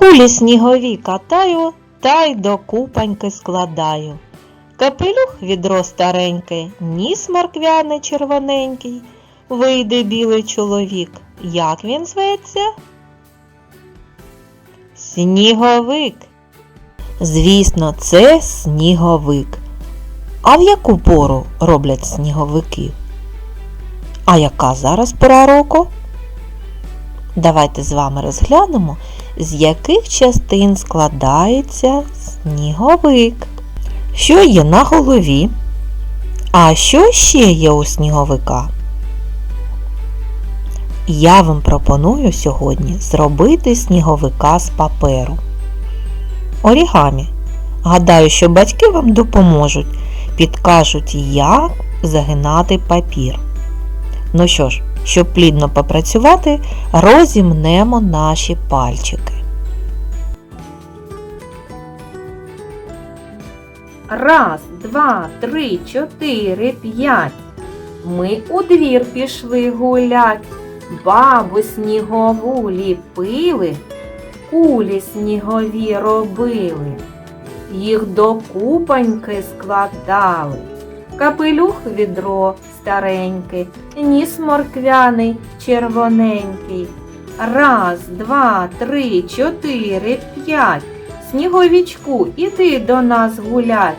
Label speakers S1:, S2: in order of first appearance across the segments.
S1: Кулі снігові катаю, та й до купаньки складаю. Капелюх відро старенький, ніс морквяний червоненький. Вийде білий чоловік. Як він зветься? Сніговик. Звісно, це сніговик. А в яку пору роблять сніговики? А яка зараз пора року? Давайте з вами розглянемо, з яких частин складається сніговик. Що є на голові? А що ще є у сніговика? Я вам пропоную сьогодні зробити сніговика з паперу. Орігамі. Гадаю, що батьки вам допоможуть, підкажуть, як загинати папір. Ну що ж, щоб плідно попрацювати, розімнемо наші пальчики.
S2: Раз, два, три, чотири, п'ять. Ми у двір пішли гулять, бабу снігову ліпили, кулі снігові робили, їх до купаньки складали. Капелюх відро старенький, ніс морквяний червоненький. Раз, два, три, чотири, п'ять. Сніговічку, іди до нас гулять.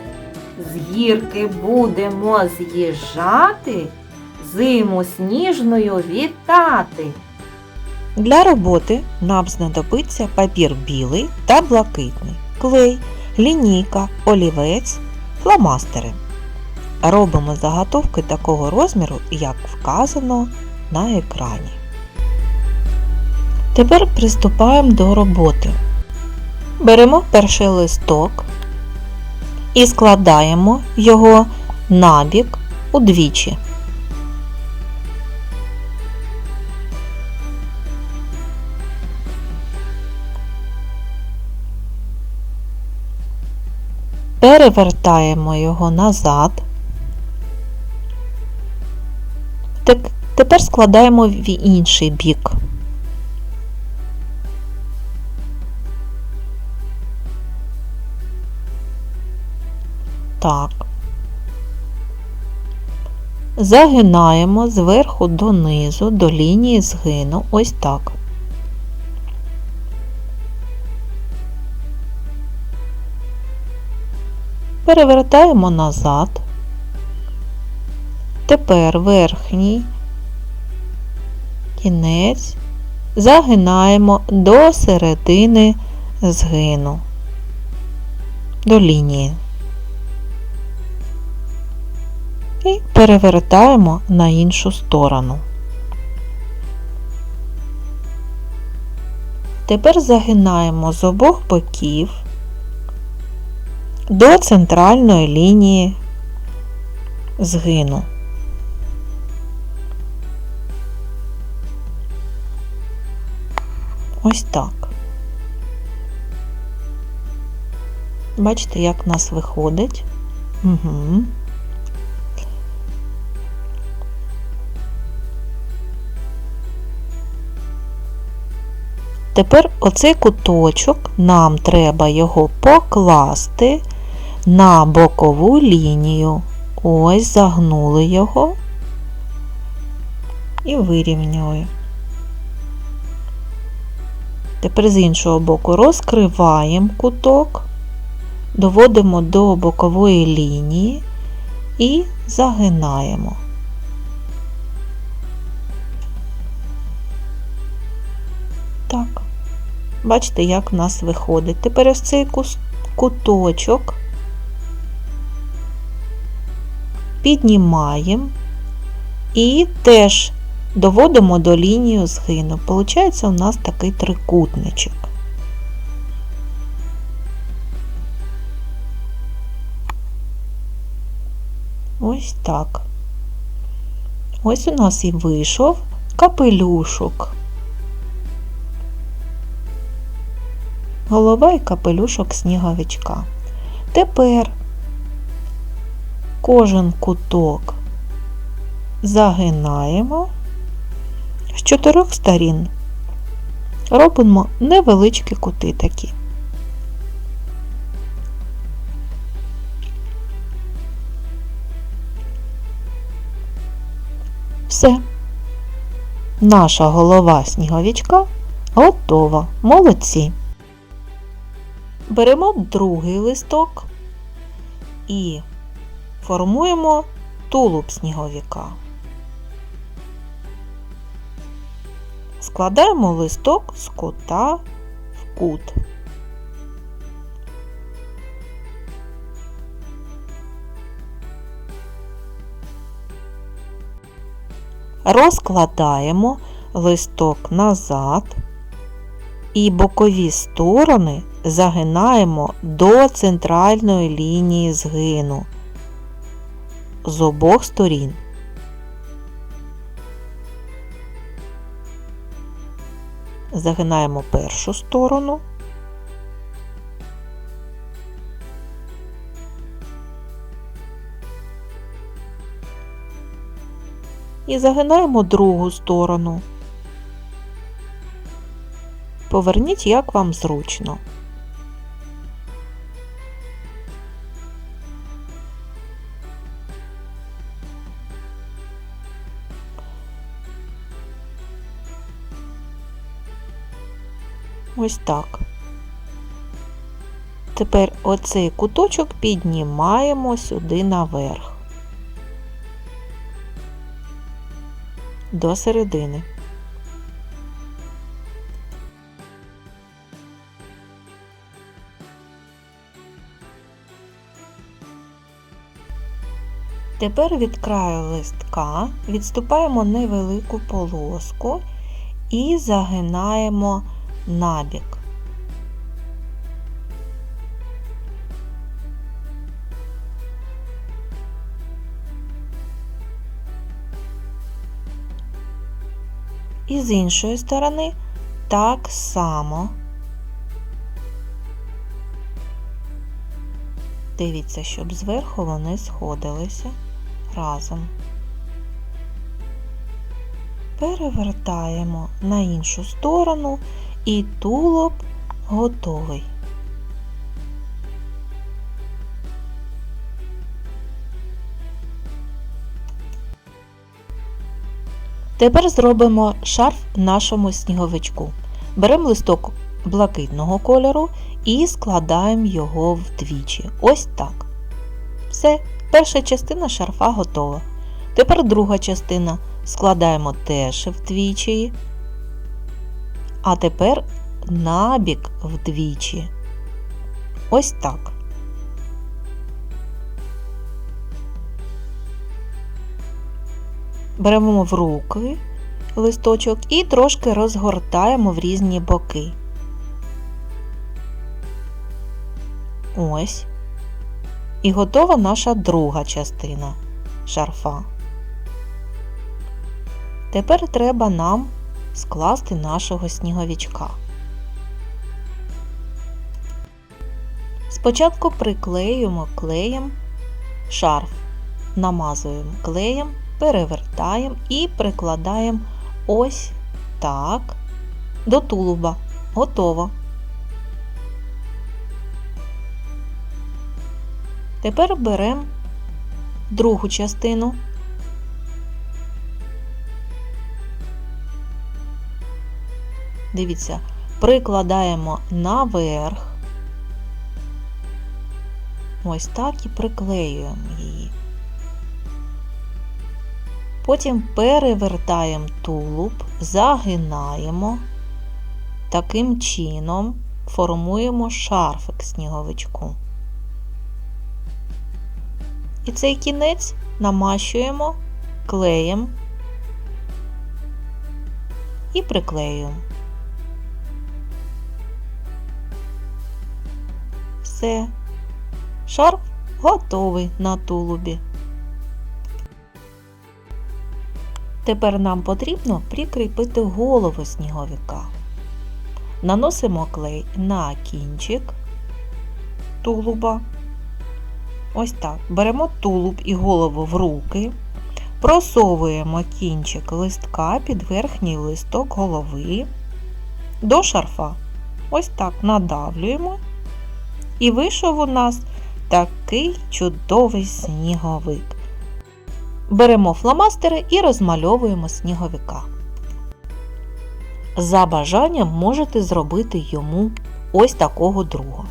S2: З гірки будемо з'їжджати, зиму сніжною вітати.
S1: Для роботи нам знадобиться папір білий та блакитний, клей, лінійка, олівець, фломастери. Робимо заготовки такого розміру, як вказано на екрані. Тепер приступаємо до роботи. Беремо перший листок і складаємо його набік удвічі. Перевертаємо його назад. Тепер складаємо в інший бік. Так. Загинаємо зверху донизу до лінії згину. Ось так. Перевертаємо назад. Тепер верхній кінець загинаємо до середини згину, до лінії. І перевертаємо на іншу сторону. Тепер загинаємо з обох боків до центральної лінії згину. Ось так. Бачите, як в нас виходить. Угу. Тепер оцей куточок, нам треба його покласти на бокову лінію. Ось загнули його і вирівнюю. Тепер з іншого боку розкриваємо куток, доводимо до бокової лінії і загинаємо. Так, бачите, як в нас виходить. Тепер ось цей куточок піднімаємо і теж доводимо до лінії згину. Получається у нас такий трикутничок. Ось так. Ось у нас і вийшов капелюшок. Голова і капелюшок сніговичка. Тепер кожен куток загинаємо з чотирьох сторін. робимо невеличкі кути такі. Все. Наша голова сніговичка готова. Молодці. Беремо другий листок і формуємо тулуб сніговика. Складаємо листок з кута в кут. Розкладаємо листок назад і бокові сторони загинаємо до центральної лінії згину з обох сторін. Загинаємо першу сторону. І загинаємо другу сторону. Поверніть, як вам зручно. Ось так. Тепер оцей куточок піднімаємо сюди наверх. До середини. Тепер від краю листка відступаємо невелику полоску і загинаємо набік. І з іншої сторони так само. Дивіться, щоб зверху вони сходилися разом. Перевертаємо на іншу сторону і тулуб готовий. Тепер зробимо шарф нашому сніговичку. Беремо листок блакитного кольору і складаємо його вдвічі. Ось так. Все, перша частина шарфа готова. Тепер друга частина складаємо теж вдвічі. А тепер набік вдвічі. Ось так. Беремо в руки листочок і трошки розгортаємо в різні боки. Ось. І готова наша друга частина шарфа. Тепер треба нам скласти нашого сніговичка. Спочатку приклеюємо клеєм шарф, намазуємо клеєм, перевертаємо і прикладаємо ось так до тулуба. Готово. Тепер беремо другу частину. Дивіться, прикладаємо наверх. Ось так і приклеюємо її. Потім перевертаємо тулуб, загинаємо. Таким чином формуємо шарфик сніговичку. І цей кінець намащуємо клеєм і приклеюємо. Все. Шарф готовий на тулубі. Тепер нам потрібно прикріпити голову сніговика. Наносимо клей на кінчик тулуба. Ось так. Беремо тулуб і голову в руки, просовуємо кінчик листка під верхній листок голови до шарфа. Ось так надавлюємо. І вийшов у нас такий чудовий сніговик. Беремо фломастери і розмальовуємо сніговика. За бажанням можете зробити йому ось такого друга.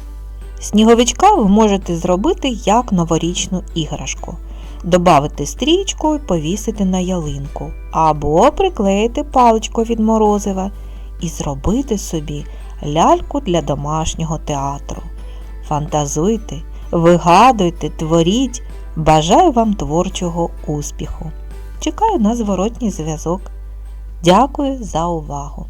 S1: Сніговичка ви можете зробити як новорічну іграшку. Добавити стрічку і повісити на ялинку, або приклеїти паличку від морозива і зробити собі ляльку для домашнього театру. Фантазуйте, вигадуйте, творіть. Бажаю вам творчого успіху. Чекаю на зворотній зв'язок. Дякую за увагу!